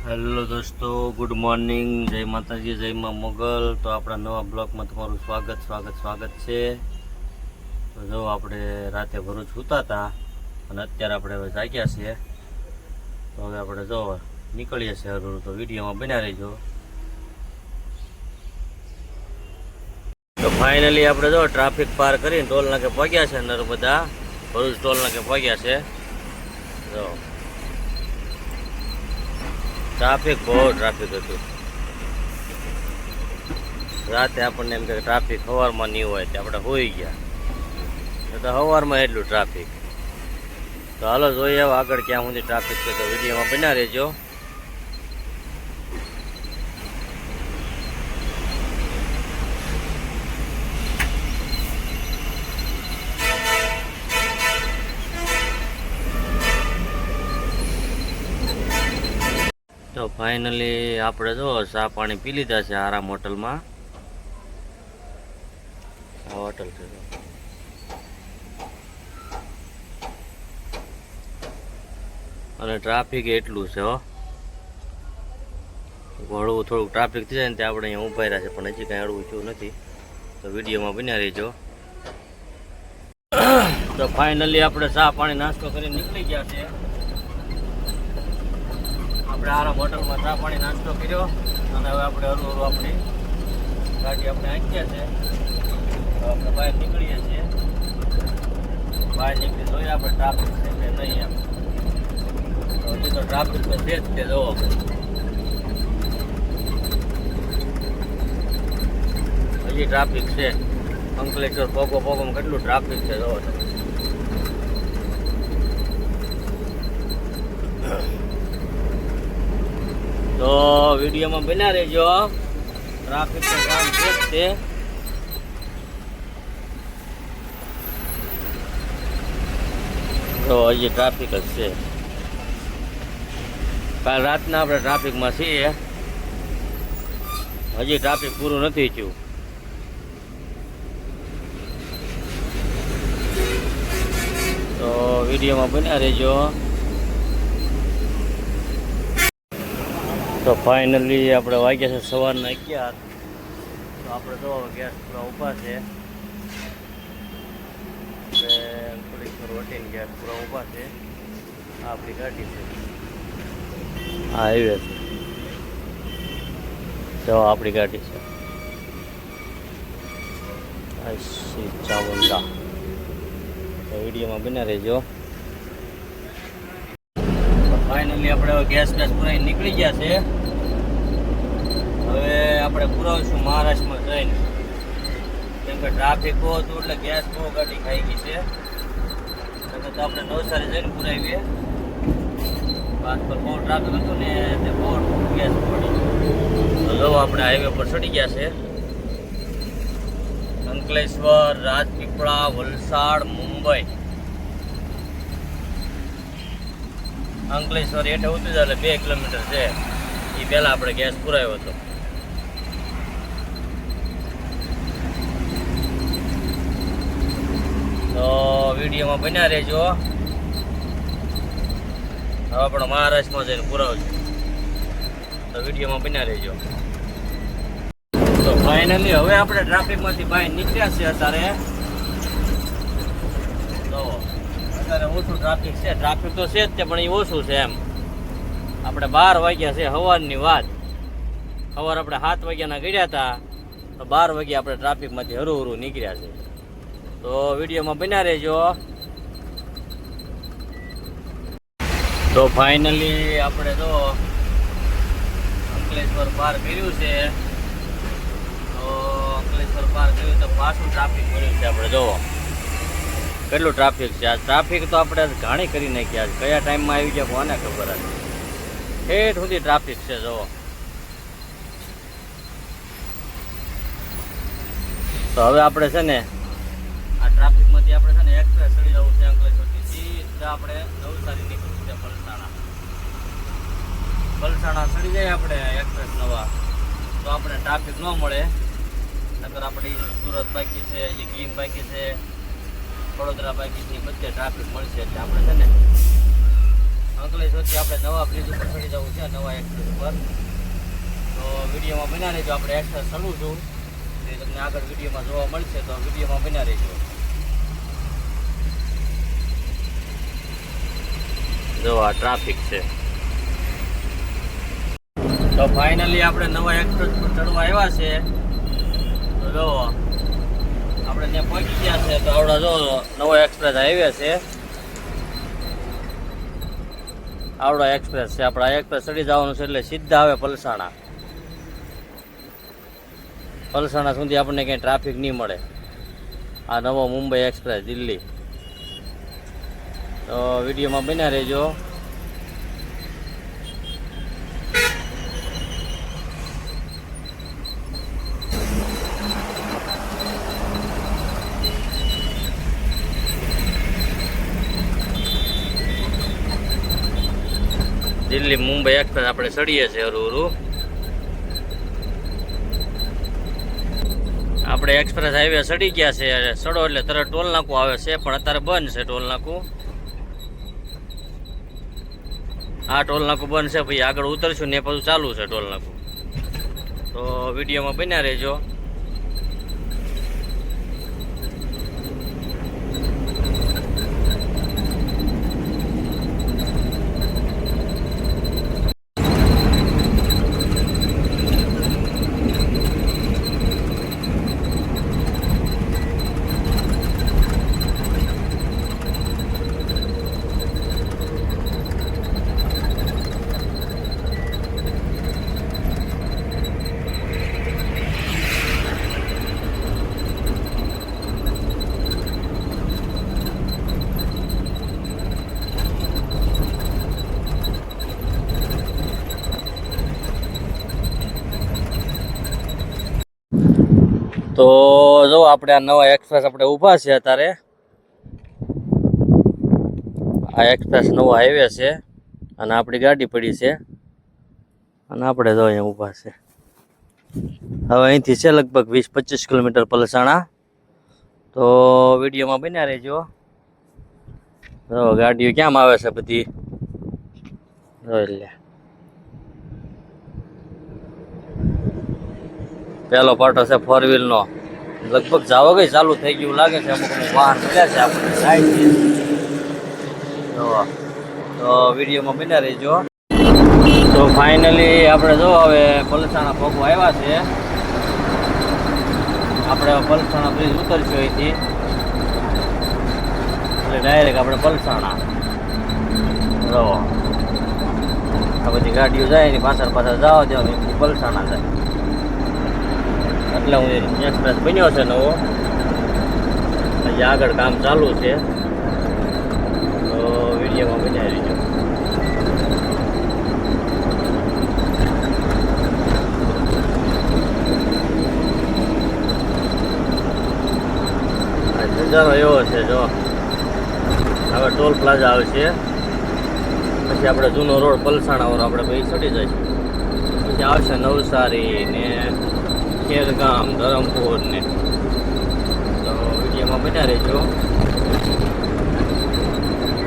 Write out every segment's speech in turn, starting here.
Hello દોસ્તો good morning જય માતાજી, જય મા મોગલ. તો આપણા નવા બ્લોગમાં તમારું સ્વાગત સ્વાગત સ્વાગત છે. તો જો આપણે રાતે ભરૂચ સૂતા હતા અને અત્યારે આપણે હવે જાગ્યા છીએ. તો હવે આપણે જો નીકળીએ છીએ હરું તો વિડીયોમાં બન્યા રહીજો. તો ફાઇનલી આપણે જો ટ્રાફિક પાર કરીને ટોલ નાકે પહોંચ્યા છે નર્મદા. ભરૂચ ટોલ નાકે પહોંચ્યા છે. જો. ટ્રાફિક બહુ ટ્રાફિક હતું. રાતે આપણને એમ કે ટ્રાફિક સવારમાં નહીં હોય તે આપણે હોઈ ગયા. તો સવારમાં એટલું ટ્રાફિક તો હાલો જોઈએ આગળ ક્યાં સુધી ટ્રાફિક છે તો વિડીયોમાં બના રહેજો. તો ફાઇનલી આપણે જો ચા પાણી પી લીધા છે આરામ હોટલમાં. હોટલ છે અને ટ્રાફિક એટલું છે હો. હળવું થોડુંક ટ્રાફિક થઈ જાય ને ત્યાં આપણે અહીંયા ઊભા રહ્યા છે, પણ હજી કાંઈ હળવું થયું નથી. તો વિડીયોમાં બન્યા રહીજો. તો ફાઇનલી આપણે ચા પાણી નાસ્તો કરીને નીકળી ગયા છે આપણે આરામ હોટલમાં ચા પાણી નાસ્તો કર્યો અને હવે આપણે હરું હરું આપણી ગાડી આપણે આંક્યા છે તો આપણે બહાર નીકળીએ છીએ. બહાર નીકળી જોઈએ આપણે ટ્રાફિક છે કે નહીં એમ. તો હજી તો ટ્રાફિક તો છે જ તે જોવો હજી ટ્રાફિક છે. અંકલેશ્વર પોગો પોગોમાં કેટલું ટ્રાફિક છે જોવો તમે. તો વિડીયોમાં બન્યા રહેજો ટ્રાફિકનું કામ છે તે તો હજી ટ્રાફિક જ છે. કાલ રાતના આપણે ટ્રાફિકમાં છીએ. હજી ટ્રાફિક પૂરું નથી થયું. તો વિડીયોમાં બન્યા રહેજો તો ફાઇનલી આપણે વાગ્યા છે સવારના અગિયાર. તો આપણે તો ગેસ પૂરા ઊભા છે. થોડીક વટીને ગેસ પૂરા ઊભા છે. આપણી ગાડી છે. આ હાઈવે છે. તો આપણી ગાડી છે. આ શ્રી ચાવંદા તો વિડીયોમાં બના રહેજો. ફાઇનલી આપણે ગેસ ગેસ પુરાઈ નીકળી ગયા છે. હવે આપણે પુરાવશું મહારાષ્ટ્રમાં જઈને કેમ કે ટ્રાફિક બહુ હતું એટલે ગેસ બહુ ગાડી ખાઈ ગઈ છે. એટલે તો આપણે નવસારી જઈને પુરાવીએ. બાદ પર બહુ ટ્રાફિક હતું ને તે બહુ ગેસ પડી. તો આપણે હાઈવે પર ચડી ગયા છે. અંકલેશ્વર, રાજપીપળા, વલસાડ, મુંબઈ. અંકલેશ્વર હેઠે ઉતરી જાય એટલે બે કિલોમીટર છે. એ પહેલાં આપણે ગેસ પુરાયો હતો. તો વિડીયોમાં બન્યા રહેજો. હવે આપણે મહારાષ્ટ્રમાં જઈને પુરાવજો તો વિડીયોમાં બન્યા રહેજો. તો ફાઇનલી હવે આપણે ટ્રાફિકમાંથી બહાર નીકળ્યા છીએ અત્યારે. તો અત્યારે ઓછું ટ્રાફિક છે. ટ્રાફિક તો છે જ તે, પણ એ ઓછું છે એમ. આપણે બાર વાગ્યા છે સવારની વાત. સવાર આપણે સાત વાગ્યાના ગળ્યા હતા, તો બાર વાગે આપણે ટ્રાફિકમાંથી હરું હરું નીકળ્યા છે. તો વિડીયોમાં બન્યા રહેજો. તો ફાઇનલી આપણે તો અંકલેશ્વર પાર કર્યું છે. તો અંકલેશ્વર પાર કર્યું તો પાછું ટ્રાફિક મળ્યું છે આપણે જોવો કેટલું ટ્રાફિક છે? આ ટ્રાફિક તો આપણે ઘાણી કરી નાખ્યા છે. કયા ટાઈમમાં આવી ગયા કોને ખબર હતી ઠેઠ સુધી ટ્રાફિક છે જો તો હવે આપણે છે ને, આ ટ્રાફિકમાંથી આપણે છે ને એક્સપ્રેસ ચડી જવું છે અંકલેશ્વરથી. સીધા આપણે નવસારી નીકળવું છે પલસાણા. પલસાણા ચડી જાય આપણે એક્સપ્રેસ નવા. તો આપણે ટ્રાફિક ન મળે. નકર આપણે સુરત બાકી છે એ ગીમ બાકી છે. વડોદરા બાકી બધે ટ્રાફિક મળશે એટલે આપણે છે ને અંકલેશ્વરથી આપણે નવા બ્રિજ ઉપર ચડી જવું છે, નવા એક્સપ્રેસ ઉપર. તો વિડીયોમાં બના રહેજો, આપણે એક્સપ્રેસ ચડવું છું. એ તમને આગળ વિડીયોમાં જોવા મળશે, તો વિડીયોમાં બના રહેજો. જો આ ટ્રાફિક છે. તો ફાઇનલી આપણે નવા એક્સપ્રેસ પર ચડવા આવ્યા છે. તો જો આપણે ત્યાં પહોંચી ગયા છે તો આવડા જો નવો એક્સપ્રેસ હાઈવે છે. આવડો એક્સપ્રેસ છે. આપણા એક્સપ્રેસ ચડી જવાનું છે એટલે સીધા આવે પલસાણા. પલસાણા સુધી આપણને ક્યાંય ટ્રાફિક નહીં મળે. આ નવો મુંબઈ એક્સપ્રેસ દિલ્હી. તો વિડીયોમાં બન્યા રહેજો. દિલ્હી, મુંબઈ એક્સપ્રેસ આપણે ચડીએ છીએ હરું આપણે એક્સપ્રેસ હાઈવે ચડી ગયા છે ચડો એટલે તરત ટોલ નાકું આવે છે, પણ અત્યારે બંધ છે ટોલ નાકું. આ ટોલ નાકું બંધ છે, પછી આગળ ઉતરશું ને પાછું ચાલુ છે ટોલ નાકું. તો વિડીયોમાં બન્યા રહેજો તો જો આપણે આ નવા એક્સપ્રેસ આપણે ઊભા છે અત્યારે. આ એક્સપ્રેસ નવો હાઈવે છે અને આપણી ગાડી પડી છે. અને આપણે જો અહીંયા ઊભા છે. હવે અહીંથી છે લગભગ વીસ પચીસ કિલોમીટર પલસાણા. તો વિડીયોમાં બન્યા રહેજો. ગાડીઓ ક્યાં આવે છે બધી? એટલે પહેલો પાટો છે ફોર નો લગભગ જાવા ગઈ ચાલુ થઈ ગયું લાગે છે, અમુક વાહન મળ્યા છે, આપણને સાઈડ તો તો વિડીયોમાં બન્યા રહેજો. તો ફાઇનલી આપણે જો હવે પલસાણા ભોગો આવ્યા છે. આપણે પલસાણા બ્રિજ ઉતરશું અહીંથી. એટલે ડાયરેક્ટ આપણે પલસાણા. રહો આ બધી ગાડીઓ જાય એની પાછળ પાછળ જવા દેવાની પલસાણા જાય. એટલે હું એક્સપ્રેસ બન્યો છે નવો. હજી આગળ કામ ચાલુ છે. તો વિડીયોમાં બનાવી રહીજો નજારો એવો છે, જો. હવે ટોલ પ્લાઝા આવશે. પછી આપણે જૂનો રોડ પલસાણા વાળો આપણે પછી ચડી જઈશું. પછી આવશે નવસારી ને ખેરગામ ધરમપુર ને તો વિડીયોમાં બધા રહેજો.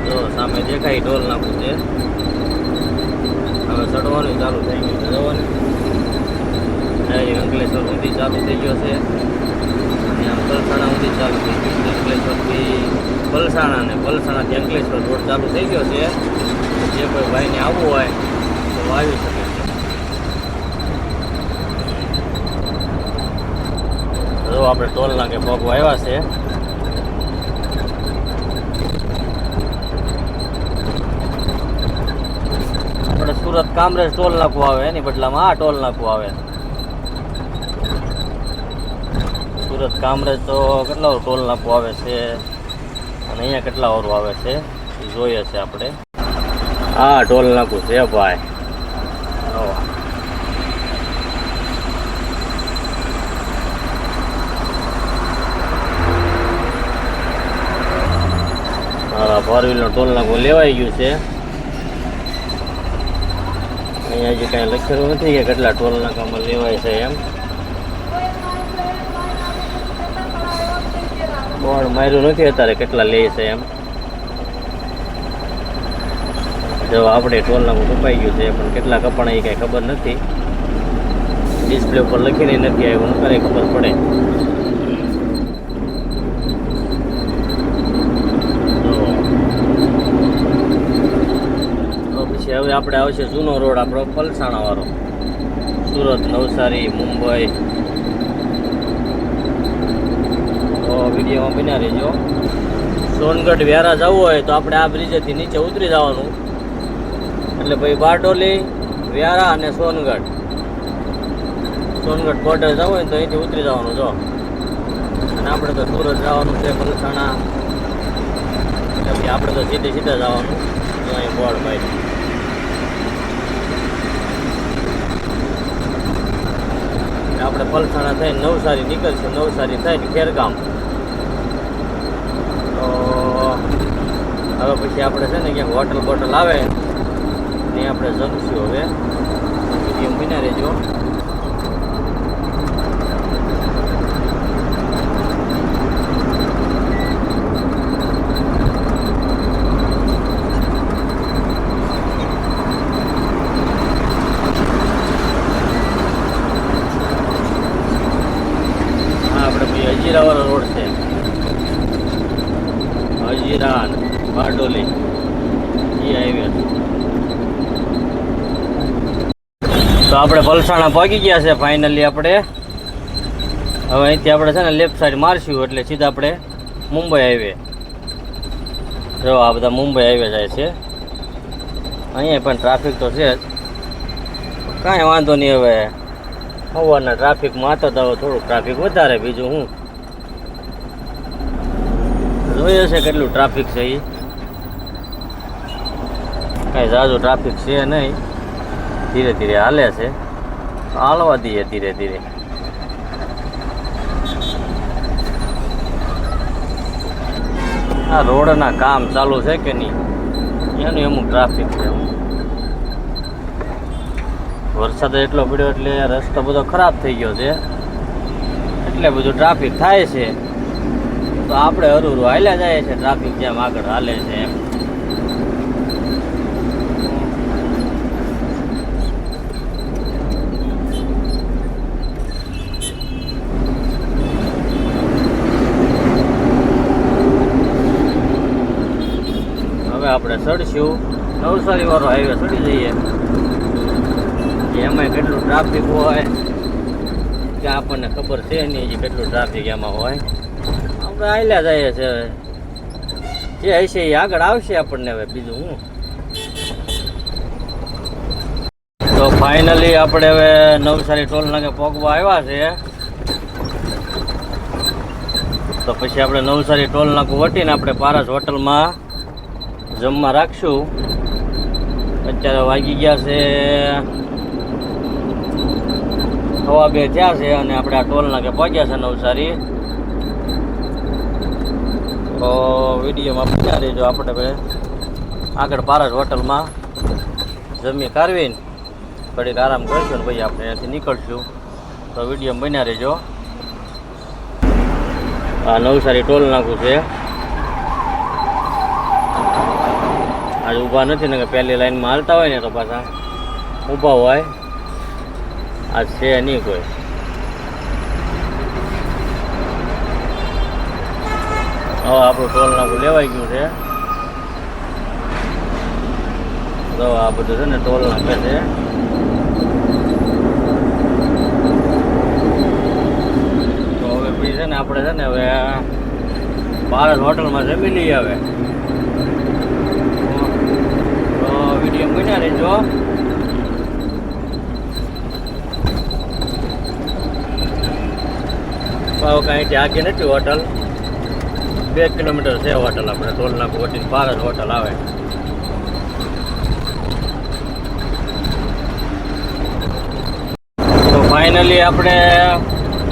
તો સામે દેખાય ઢોલ નાખું છે. હવે ચડવાનું ચાલુ થઈ ગયું ચડવાનું ડાયરેક્ટ અંકલેશ્વર સુધી ચાલુ થઈ ગયો છે. અને આમ પલસાણા સુધી ચાલુ થઈ ગયું છે. અંકલેશ્વરથી પલસાણા ને પલસાણાથી અંકલેશ્વર રોડ ચાલુ થઈ ગયો છે. જે કોઈ ભાઈને આવવું હોય તો આવી શકે છે જો આપણે ટોલ નાકે પગ આવ્યા છે. આપણે સુરત કામરેજ ટોલ નાખવું આવે, એની બદલામાં આ ટોલ નાખવું આવે. સુરત કામરેજ તો કેટલા ટોલ નાખવું આવે છે? અને અહીંયા કેટલા વારું આવે છે? જોઈએ છે આપણે. આ ટોલ નાખવું છે ભાઈ જો. મારા ફોર વ્હીલર ટોલ નાકો લેવાઈ ગયું છે. અહીંયા હજી કાંઈ લખેલું નથી કે કેટલા ટોલ નાકામાં લેવાય છે એમ. બોર્ડ માર્યું નથી અત્યારે કેટલા લે છે એમ. જો આપણે ટોલ નાકું કપાઈ ગયું છે, પણ કેટલા કપાણા એ કાંઈ ખબર નથી. ડિસ્પ્લે ઉપર લખીને નથી આવ્યું કરે ખબર પડે તો આપણે આવશે જૂનો રોડ, આપણો પલસાણા વાળો સુરત, નવસારી, મુંબઈ. તો વિડીયોમાં બન્યા રહેજો. સોનગઢ વ્યારા જવું હોય તો આપણે આ બ્રિજેથી નીચે ઉતરી જવાનું. એટલે ભાઈ બારડોલી, વ્યારા અને સોનગઢ. સોનગઢ બોર્ડર જવું હોય તો અહીંથી ઉતરી જવાનું, જો. અને આપણે તો સુરત જવાનું છે, પલસાણા. એટલે આપણે તો સીધે સીધા જવાનું. અહીં બોર્ડ ભાઈ આપણે પલસાણા થઈને નવસારી નીકળશે, નવસારી થઈને ખેરગામ. તો હવે પછી આપણે છે ને ક્યાંક હોટલ બોટલ આવે ને આપણે જમશું હવે. એમ બિના રહેજો હા આપણે પછી હજીરાવાળો રોડ છે હજીરા ને બારડોલી એ હાઈવે તો આપણે પલસાણા પહોંચી ગયા છે ફાઇનલી આપણે. હવે અહીંથી આપણે છે ને લેફ્ટ સાઈડ મારશું એટલે સીધા આપણે મુંબઈ હાઈવે. જો આ બધા મુંબઈ હાઈવે જાય છે. અહીંયા પણ ટ્રાફિક તો છે કાંઈ વાંધો નહીં હવે. સવારના ટ્રાફિકમાં હતા તો થોડુંક ટ્રાફિક વધારે બીજું હું. જોઈએ છે કેટલું ટ્રાફિક છે એ કાંઈ ઝાઝું ટ્રાફિક છે નહીં. ધીરે ધીરે હાલે છે. હાલવા દઈએ ધીરે ધીરે. આ રોડના કામ ચાલુ છે કે નહીં? એનું અમુક ટ્રાફિક છે. વરસાદ એટલો પડ્યો એટલે રસ્તો બધો ખરાબ થઈ ગયો છે. એટલે બધું ટ્રાફિક થાય છે. તો આપણે હરું હાલ્યા જાય છે ટ્રાફિક જેમ આગળ હાલે છે એમ. હવે આપણે ચડશું નવસારી વાળો હાઈવે ચડી જઈએ એમાં કેટલું ટ્રાફિક હોય? કે આપણને ખબર છે નહીં કેટલું ટ્રાફિક એમાં હોય. આપણે હાલ્યા જઈએ છે જે હશે એ આગળ આવશે આપણને હવે બીજું હું. તો ફાઇનલી આપણે હવે નવસારી ટોલ નાકે પહોંચવા આવ્યા છે તો પછી આપણે નવસારી ટોલ નાકું વટીને આપણે પારસ હોટલમાં જમવા રાખશું. અત્યારે વાગી ગયા છે સવા બે થયા છે અને આપણે આ ટોલ નાકે પહોંચ્યા છે નવસારી. તો વિડીયોમાં બન્યા રહેજો આપણે આગળ પારસ હોટલમાં જમી કાઢવીને ઘડીક આરામ કરશું ને પછી આપણે અહીંયાથી નીકળશું. તો વીડિયો બન્યા રહેજો. આ નવસારી ટોલ નાખું છે. આજે ઊભા નથી ને કે પહેલી લાઈનમાં હાલતા હોય ને તો પાછા ઊભા હોય. આ છે નહીં કોઈ. હવે આપણું ટોલ નાકું લેવાઈ ગયું છે. તો આ બધું છે ને ટોલ નાખે છે. તો હવે પછી છે ને આપણે છે ને હવે ભારત હોટલમાં જમી લઈએ હવે. તો વીડિયો બન્યા રહેજો. કાંઈ આગે નથી હોટલ. બે કિલોમીટર છે હોટલ આપણે, ટોલના નાકું પાર જ હોટલ આવે. તો ફાઇનલી આપણે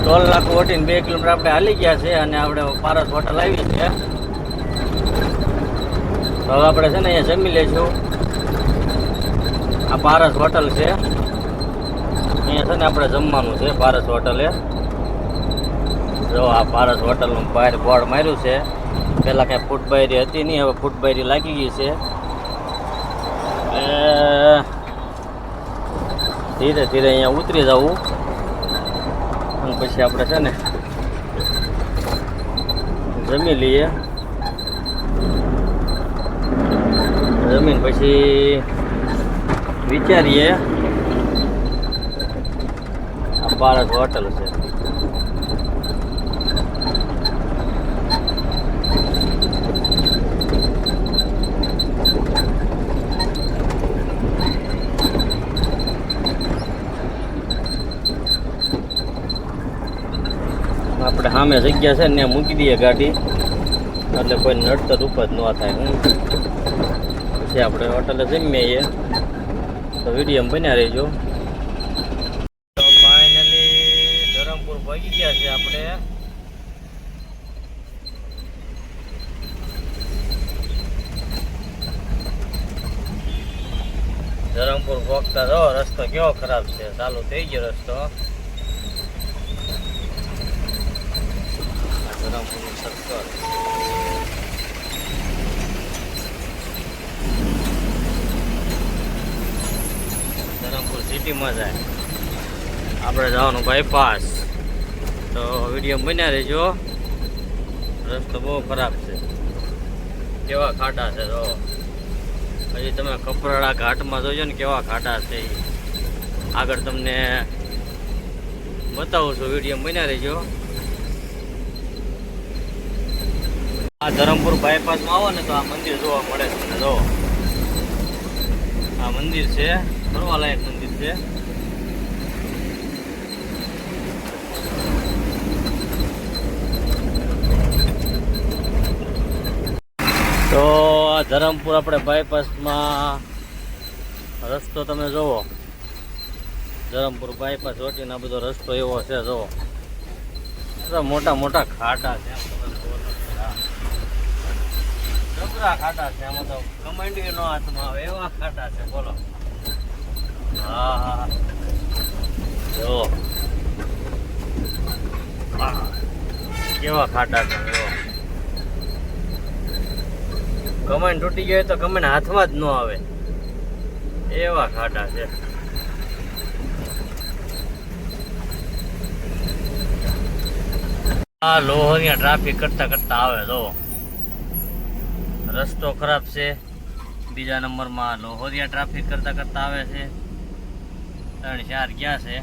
ટોલ નાકું વટીને બે કિલોમીટર આપણે હાલી ગયા છે અને આપણે પારસ હોટલ આવી છે. તો હવે આપણે છે ને અહીંયા જમી લઈશું. આ પારસ હોટલ છે. અહીંયા છે ને આપણે જમવાનું છે, પારસ હોટલે. જો આ પારસ હોટલનું બહાર બોર્ડ માર્યું છે. પહેલાં કાંઈ ફૂટબાયરી હતી નહીં, હવે ફૂટબાયરી લાગી ગઈ છે. ધીરે ધીરે અહીંયા ઉતરી જવું અને પછી આપણે છે ને જમી લઈએ. જમીન પછી વિચારીએ. આ ભારત હોટલ છે. આપણે સામે જગ્યા છે ને મૂકી દઈએ ગાડી. એટલે કોઈ નડતર ઉપર ન થાય હું. પછી આપણે હોટલે જમીએ તો વીડિયો બન્યા રહેજો. ધરમપુર પહોંચી ગયા છે આપણે. ધરમપુર ભોગતા રહો, રસ્તો કેવો ખરાબ છે? ચાલુ થઈ ગયો રસ્તો. ધરમપુર સિટીમાં જાય. આપણે જવાનું બાયપાસ તો વીડિયો બન્યા રહેજો. રસ્તો બહુ ખરાબ છે. કેવા ખાડા છે તો. હજી તમે કપરાડા ઘાટમાં જોજો ને કેવા ખાડા છે આગળ તમને બતાવું છું. વીડિયો બન્યા રહેજો. આ ધરમપુર બાયપાસમાં આવો ને તો આ મંદિર જોવા મળે છે. તમને જો. આ મંદિર છે ફરવા લાયક મંદિર છે. તો આ ધરમપુર આપણે બાયપાસમાં રસ્તો તમે જુઓ ધરમપુર બાયપાસ વટીને આ બધો રસ્તો એવો છે જુઓ મોટા મોટા ખાટા છે આમ તમે જુઓ તો ખરા. જબરા ખાતા છે, આમાં તો કમાન્ડી નો હાથમાં આવે, એવા ખાતા છે, બોલો. હા હા જો. કેવા ખાટા છે કમાન તૂટી ગયો તો કમાન હાથમાં જ ન આવે. એવા ખાટા છે. આ લોહરિયા ટ્રાફિક કરતા કરતા આવે, જો. રસ્તો ખરાબ છે. બીજા નંબરમાં લોહોરિયા ટ્રાફિક કરતા કરતા આવે છે. ત્રણ ચાર ગયા છે.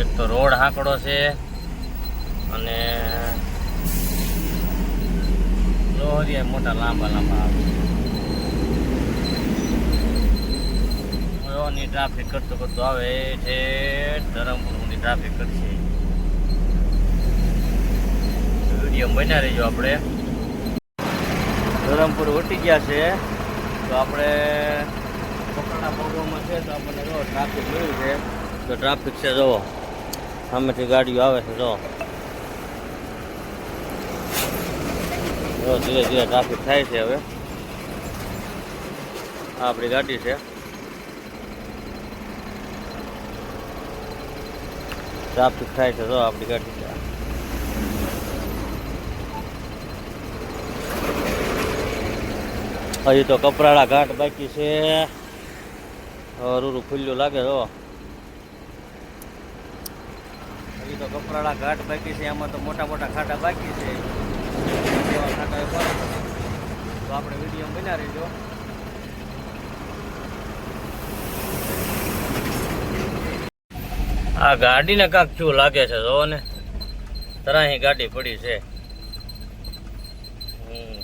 એક તો રોડ હાંકડો છે અને લોહરિયા મોટા લાંબા લાંબા આવે ની ટ્રાફિક કરતો કરતો આવે છે ધરમપુર સુધી ટ્રાફિક કરશે વીડિયો બન્યા રહીજો આપણે. ધરમપુર વટી ગયા છે, તો આપણે પકડના પગોમાં છે, તો આપણને જો ટ્રાફિક જોયું છે. તો ટ્રાફિક છે જુઓ સામેથી ગાડીઓ આવે છે, જો. ધીરે ધીરે ટ્રાફિક થાય છે હવે. આપણી ગાડી છે. ટ્રાફિક થાય છે જો આપણી ગાડી હજી તો કપરાળા ઘાટ બાકી છે. રૂરું ખુલ્લું લાગે તો હજી તો કપરાળા ઘાટ બાકી છે એમાં તો મોટા મોટા ખાટા બાકી છે. તો આપણે વીડિયો બનાવી રહીજો આ ગાડીને કાંક શું લાગે છે જો ને. તરાહી ગાડી પડી છે.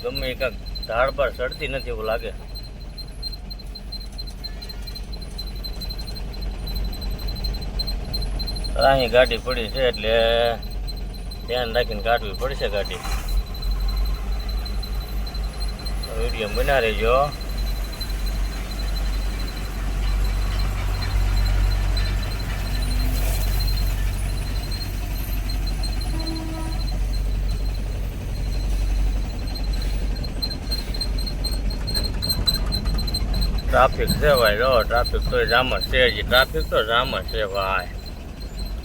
ગમે કાંક ધાડ પર ચડતી નથી એવું લાગે. તરાહી ગાડી પડી છે એટલે ધ્યાન રાખીને કાઢવી પડશે ગાડી. વીડિયો બના રહેજો ટ્રાફિક છે ભાઈ જો ટ્રાફિક તો જામ જ છે હજી. ટ્રાફિક તો જામ જ છે ભાઈ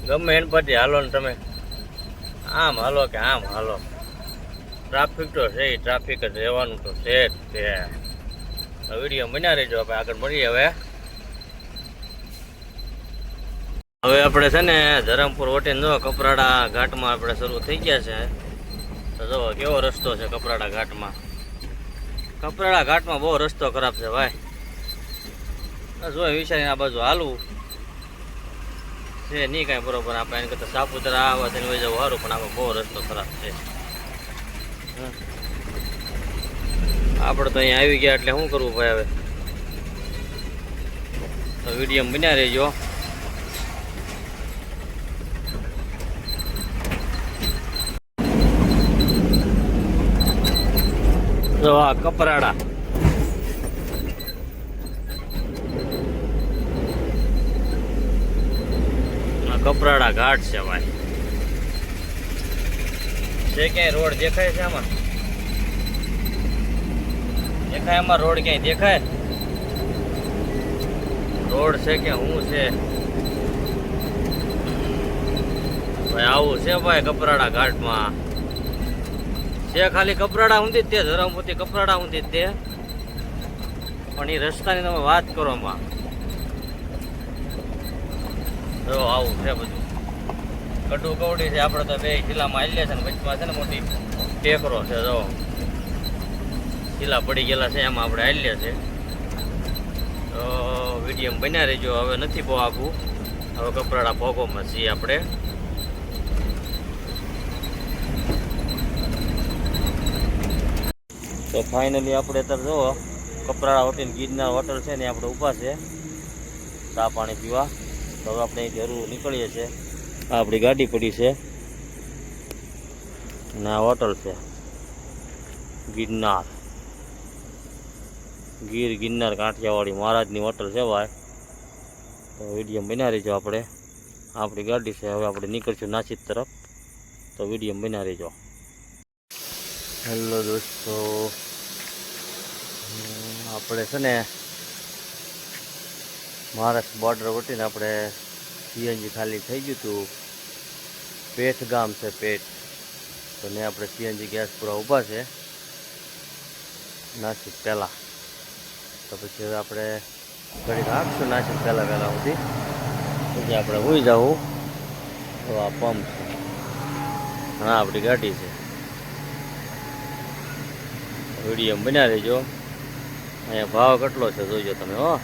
ગમે એને પછી હાલો ને તમે. આમ હાલો કે આમ હાલો. ટ્રાફિક તો છે ટ્રાફિક જ રહેવાનું તો છે જ તે વીડિયો બન્યા રહેજો આપણે, આગળ મળીએ હવે. હવે આપણે છે ને ધરમપુર વટીને જો કપરાડા ઘાટમાં આપણે શરૂ થઈ ગયા છે. તો જો કેવો રસ્તો છે કપરાડા ઘાટમાં? કપરાડા ઘાટમાં બહુ રસ્તો ખરાબ છે ભાઈ. જો વિચારીને આ બાજુ હાલવું. છે નહીં કાંઈ બરોબર આપણે, એને કરતાં સાપુતારા આવવા તેને વહી જવું સારું, પણ આમાં બહુ રસ્તો ખરાબ છે. આપણે તો અહીંયા આવી ગયા એટલે શું કરવું ભાઈ હવે? તો વીડિયો બન્યા રહેજો. કપરાડા. કપરાડા ઘાટ છે ભાઈ. છે ક્યાંય રોડ દેખાય છે આમાં? દેખાય આમાં રોડ ક્યાંય દેખાય? રોડ છે કે શું છે? ભાઈ, આવું છે ભાઈ કપરાડા ઘાટમાં. છે ખાલી કપરાડા ઊંધી જ તે, ધરમપુરથી કપરાડા ઊંધી જ તે. પણ એ રસ્તાની તમે વાત કરો માં જો, આવું છે બધું. કડું કવડી છે, આપણે તો બે શીલામાં હાલ્યા છે ને, વચમાં છે ને મોટી, ટેકરો છે, જો. શીલા પડી ગયેલા છે, એમાં આપણે હાલ્યા છે. તો વીડિયો બન્યા રહેજો, હવે નથી બહુ આખું હવે કપરાડા ભોગોમાં છીએ આપણે. તો ફાઇનલી આપણે અત્યારે જુઓ કપરાળા હોટેલ ગિરનાર હોટલ છે ને આપણે ઊભા છે. ચા પાણી પીવા. તો હવે આપણે અહીંથી નીકળીએ છીએ. આપણી ગાડી પડી છે. ને આ હોટલ છે. ગિરનાર. ગીર ગિરનાર કાંઠિયાવાડી મહારાજની હોટલ છે ભાઈ. તો વીડિયો બના રહીજો આપણે. આપણી ગાડી છે. હવે આપણે નીકળશું નાસિક તરફ. તો વીડિયો બના રહીજો. હેલો દોસ્તો. આપણે છે ને મહારાષ્ટ્ર બોર્ડર વટીને આપણે સીએનજી ખાલી થઈ ગયું હતું પેઠ ગામ છે પેઠ. તો ને આપણે સીએનજી ગેસ પૂરા ઊભા છે. નાસિક પહેલાં. તો પછી હવે આપણે ઘડી રાખશું નાસિક પહેલાં પહેલાં સુધી. પછી આપણે હોઈ જવું તો આ પંપ છે. હા આપણી ગાડી છે. વીડિયો બનાવી લેજો અહીંયા ભાવ કેટલો છે જોઈજો તમે, હો.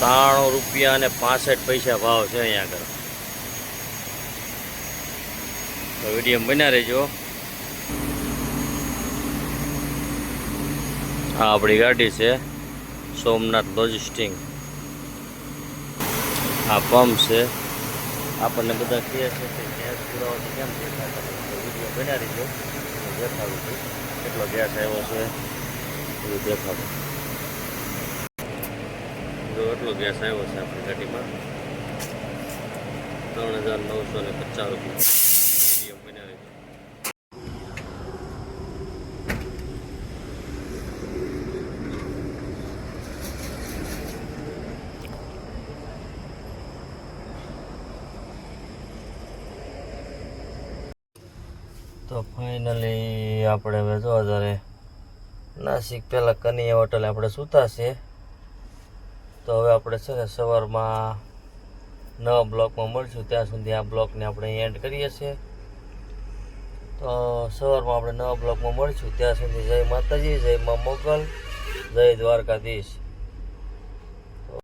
ત્રાણું રૂપિયા અને પાસઠ પૈસા ભાવ છે અહીંયા આગળ. તો વીડિયો બન્યા રહેજો. આ આપણી ગાડી છે, સોમનાથ લોજિસ્ટિંગ. આ પંપ છે. આપણને બધા કહે છે કે ગેસ પુરાવાથી કેમ દેખાતા વીડિયો રહીજો. હું દેખાડું છું. કેટલો ગેસ આવ્યો છે એવું દેખાડું. એટલો ગેસ આવ્યો છે આપણી ગાડીમાં. ત્રણ હજાર નવસો ને પચાસ રૂપિયા. વીડિયો તો ફાઇનલી આપણે હવે જો અત્યારે નાસિક પહેલાં કનૈયા હોટલે આપણે સૂતા છે. તો હવે આપણે છે ને સવારમાં નવા બ્લોકમાં મળશું, ત્યાં સુધી આ બ્લોકને આપણે એન્ડ કરીએ છીએ. તો સવારમાં આપણે નવા બ્લોકમાં મળશું, ત્યાં સુધી જય માતાજી, જય મા મોગલ, જય દ્વારકાધીશ.